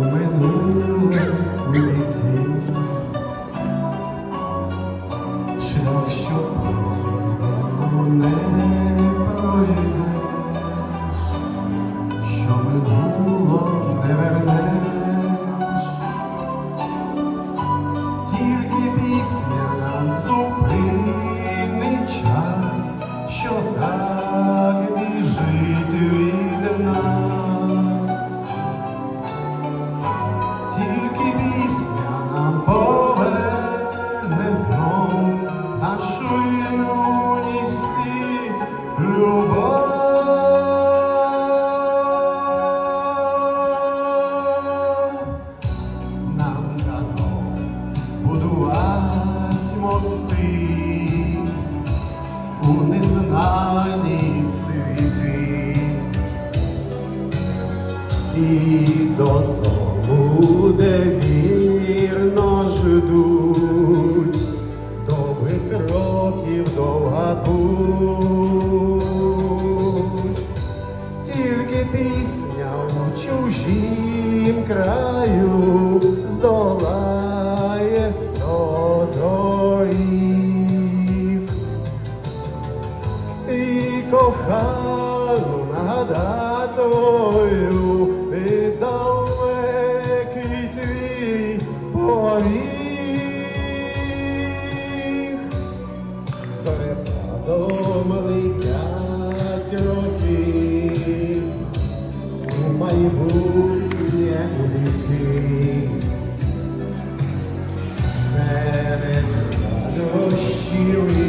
у минуле що пройдено, не пройдеш, що минуло не вернеш, тільки пісня нам пісня нам нашу юність любов. Нам дано будувати мости у незнані світи. І додому, де вірно ждуть, довгих років довга путь. Тільки пісня у чужім краю здолає сто доріг і кохану нагадатою і Зорепадом летять роки, у майбутнє уліти. Серед радощів